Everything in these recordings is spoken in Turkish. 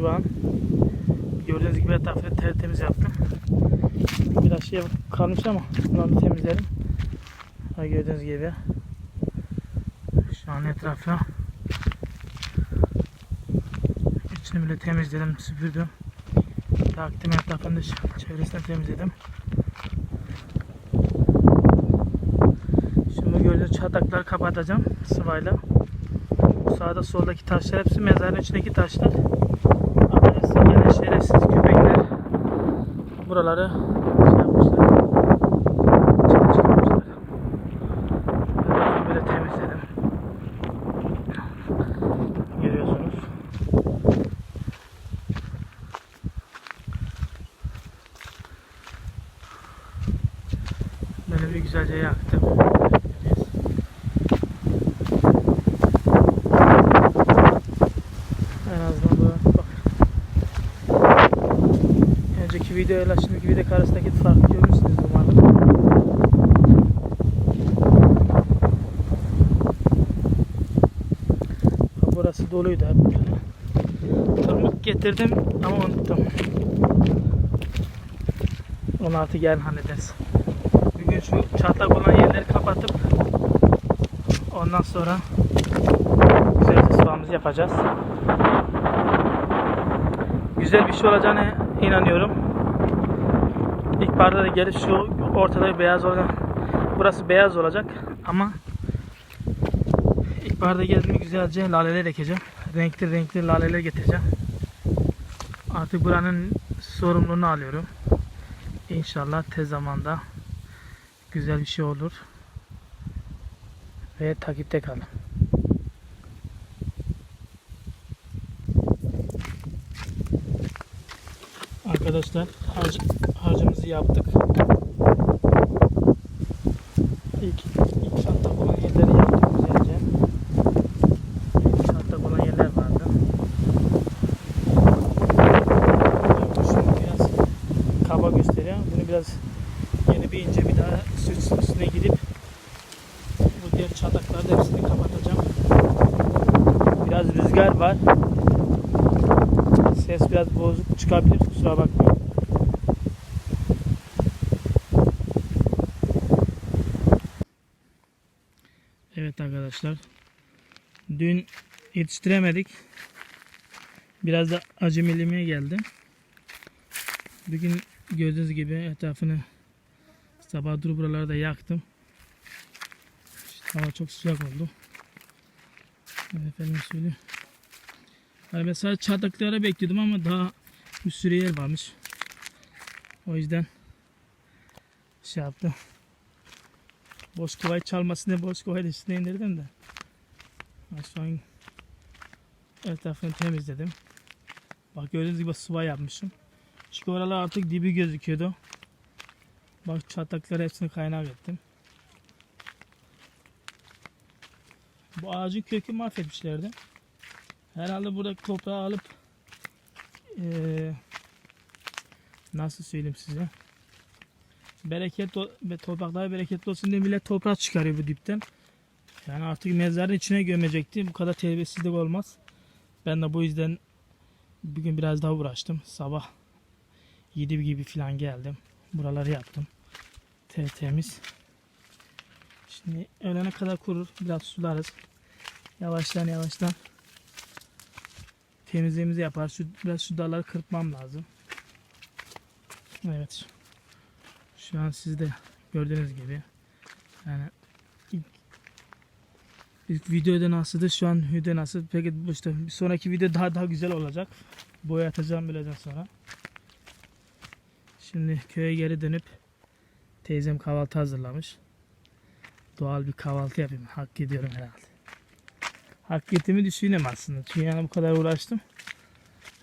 şu an gördüğünüz gibi etrafını tertemiz yaptım. Biraz şey kalmış ama bunu bir temizlerim. Ha, gördüğünüz gibi şu an etrafı içini bile temizledim, süpürdüm. Taktım etrafını çevresini temizledim. Şimdi gördüğünüz çatakları kapatacağım sıvayla. Sağda soldaki taşlar hepsi mezarın içindeki taşlar. Şerefsiz köpekler buraları şey yapmışlar. Çıkar çıkarmışlar. Ben böyle temizledim. Görüyorsunuz. Böyle bir güzelce yaktım. En azından bu bak. Önceki videoyla şimdiki video arasındaki farkı görmüşsünüz umarım. Burası doluydu hep. Tırmık getirdim ama unuttum. Onu artık yarın hallederiz. Bugün şu çatlak olan yerleri kapatıp ondan sonra güzelce sıvamızı yapacağız. Güzel bir şey olacağına inanıyorum. İlk barda da gelip şu ortada beyaz olan burası beyaz olacak ama ilk barda geldiğimde güzelce laleler ekeceğim. Renkli renkli laleler getireceğim. Artık buranın sorumluluğunu alıyorum. İnşallah tez zamanda güzel bir şey olur. ve takipte kalın. Arkadaşlar harc, harcımızı yaptık. İlk, ilk çatlak olan yerleri yaptık güzelce. İlk çatlak olan yerler vardı. Bu Şunu biraz kaba gösteriyor. Bunu biraz yeni bir ince bir daha süt üstüne gidip bu diğer çatlakları da hepsini kapatacağım. Biraz rüzgar var. Ses biraz bozuk çıkabilir. Kusura bakmayın. Evet arkadaşlar. Dün yetiştiremedik. Biraz da acemiliğime geldi. Bugün gördüğünüz gibi etrafını sabah dur buralarda yaktım. İşte hava çok sıcak oldu. Efendim söyleyeyim. Hani mesela çatlaklara bekliyordum ama daha bir sürü yer varmış. O yüzden şey yaptım. Boş kovayı çalmasını boş kovayı da üstüne indirdim de. An etrafını temizledim. Bak gördüğünüz gibi sıva yapmışım. Çünkü oralar artık dibi gözüküyordu. Bak çatlakları hepsini kaynak ettim. Bu ağacın kökü mahvetmişlerdi. Herhalde burada toprağı alıp eee, nasıl söyleyeyim size bereket o- ve topraklar bereketli olsun diye millet toprak çıkarıyor bu dipten. Yani artık mezarın içine gömecekti. Bu kadar terbiyesizlik olmaz. Ben de bu yüzden bugün biraz daha uğraştım. Sabah 7 gibi falan geldim. Buraları yaptım. Tertemiz. Şimdi öğlene kadar kurur. Biraz sularız. Yavaştan yavaştan temizliğimizi yapar. Şu, biraz şu dalları kırpmam lazım. Evet. Şu an siz de gördüğünüz gibi. Yani ilk, ilk videoda nasıldı şu an video nasıl peki bu işte bir sonraki video daha daha güzel olacak. Boya atacağım sonra. Şimdi köye geri dönüp teyzem kahvaltı hazırlamış. Doğal bir kahvaltı yapayım. Hak ediyorum herhalde. Hak ettiğimi düşünüyorum aslında. Çünkü yani bu kadar uğraştım.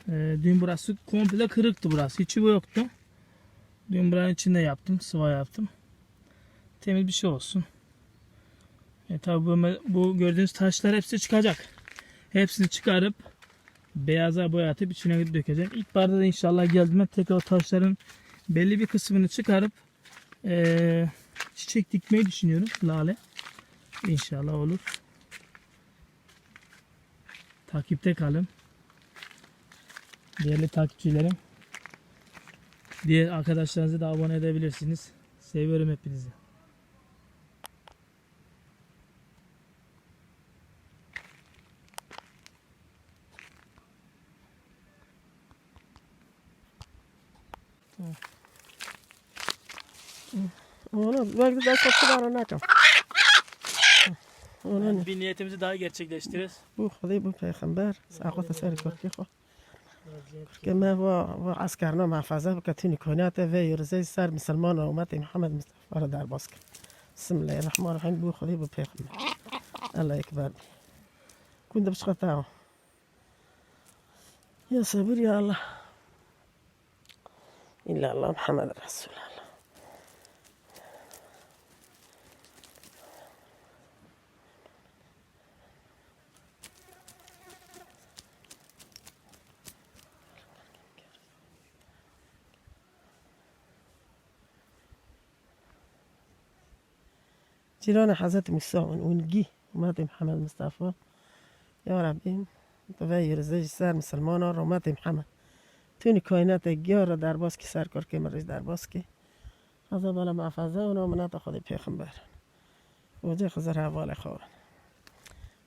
Ee, dün burası komple kırıktı burası. Hiç yuva yoktu Dün buranın içinde yaptım. Sıva yaptım. Temiz bir şey olsun. E tabi bu, bu gördüğünüz taşlar hepsi çıkacak. Hepsini çıkarıp beyaza boyatıp içine dökeceğim. İlk barda da inşallah geldiğimde tekrar taşların belli bir kısmını çıkarıp eee, çiçek dikmeyi düşünüyorum. Lale. İnşallah olur. Takipte kalın. Değerli takipçilerim. Diğer arkadaşlarınızı da abone edebilirsiniz. Seviyorum hepinizi. Oğlum ver güzel sesi var onu açalım. Onu bir niyetimizi daha gerçekleştiririz. Bu hadi bu peygamber. Sağ ol teşekkür ederim. كما هو عسكرنا مع فازا وكاتيني هنا تافي يرزي صار مسلمان ومات محمد مصطفى فرد على الباسكت بسم الله الرحمن الرحيم بو خذي بفيق الله يكبر كنت باش قطعه يا صبر يا الله إلا الله محمد رسول الله جيران حضرت موسى ونجي امت محمد مصطفى یا ربی تغیر زج سر مسلمان ها امت محمد تونی کائنات گیا را در باز که سرکار که مریض در باز که از بالا محفظه و نامنات خود پیغمبر. وجه خزر حوال خواه.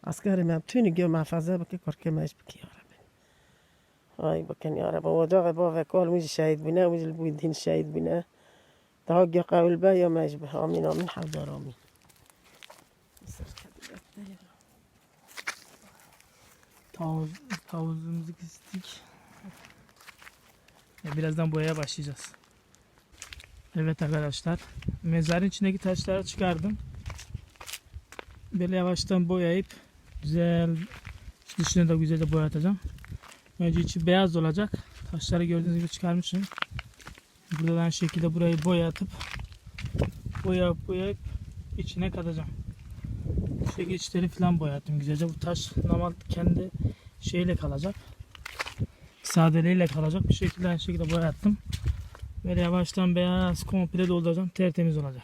اسکر من تونی گیا محفظه بکی کار که مش بکی یا ربی. آی بکن یا رب وجه با وکال میج شهید بینه میج البویدین شهید بینه. گیا قول با یا مش به آمین آمین. حضار آمین Tavuz, tavuzumuzu kestik. Ya birazdan boyaya başlayacağız. Evet arkadaşlar. Mezarın içindeki taşları çıkardım. böyle yavaştan boyayıp güzel dışını da güzelce boyatacağım. Önce içi beyaz olacak. Taşları gördüğünüz gibi çıkarmışım. Burada da aynı şekilde burayı boyatıp boyayıp boyayıp içine katacağım. Şekilde içleri falan boyattım güzelce. Bu taş normal kendi şeyle kalacak. Sadeliğiyle kalacak. Bir şekilde aynı şekilde boyattım. Böyle yavaştan beyaz komple dolduracağım. Tertemiz olacak.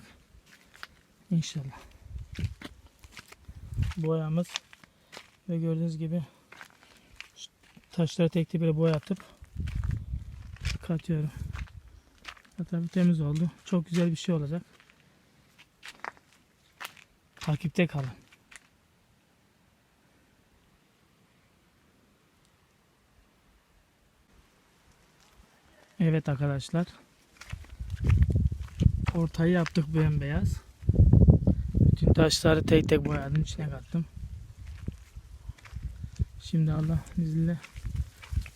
İnşallah. Boyamız ve gördüğünüz gibi taşları tek tek böyle boyatıp katıyorum. Tabii temiz oldu. Çok güzel bir şey olacak. Takipte kalın. Evet arkadaşlar. Ortayı yaptık bembeyaz. Bütün taşları tek tek boyadım. içine kattım. Şimdi Allah izniyle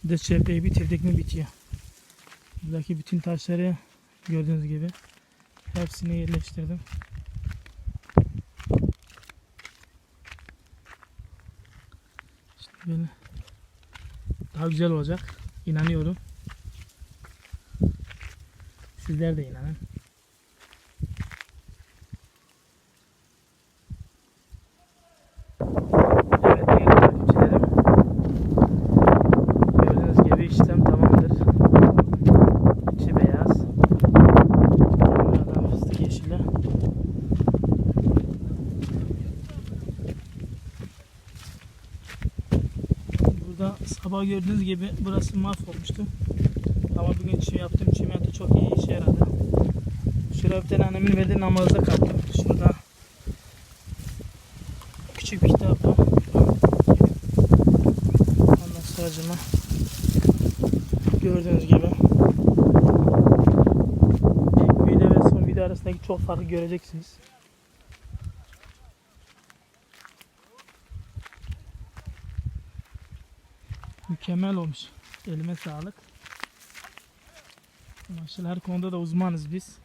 dış cepheyi bitirdik mi bitiyor. Buradaki bütün taşları gördüğünüz gibi hepsini yerleştirdim. İşte böyle daha güzel olacak. İnanıyorum. Sizler de inanın. Evet değerli takipçilerim. Gördüğünüz gibi işlem tamamdır. İçi beyaz. Buradan fıstık yeşili. Burada sabah gördüğünüz gibi burası mahvolmuştu. Ama bugün çim yaptığım çok iyi işe yaradı. Şuraya bir tane annemin verdiği namazda kattım. Şurada küçük bir kitap var. Ondan sonracıma gördüğünüz gibi ilk video ve son video arasındaki çok farkı göreceksiniz. Mükemmel olmuş. Elime sağlık. Maşallah her konuda da uzmanız biz.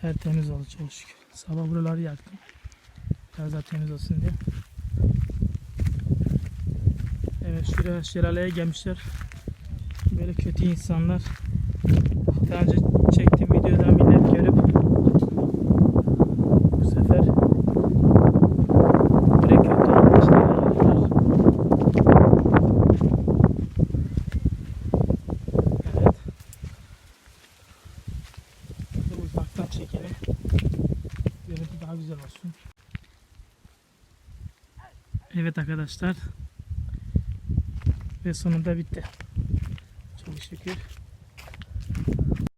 Tertemiz oldu çok şükür. Sabah buraları yaktım. Biraz daha temiz olsun diye. Evet şuraya şelaleye gelmişler. Böyle kötü insanlar. Daha önce çektiğim videodan millet görüp bu sefer Böyle kötü işler yapıyorlar. Evet. Şöyle uzaktan çekelim. Görüntü daha güzel olsun. Evet arkadaşlar. Ve sonunda bitti. Çok şükür.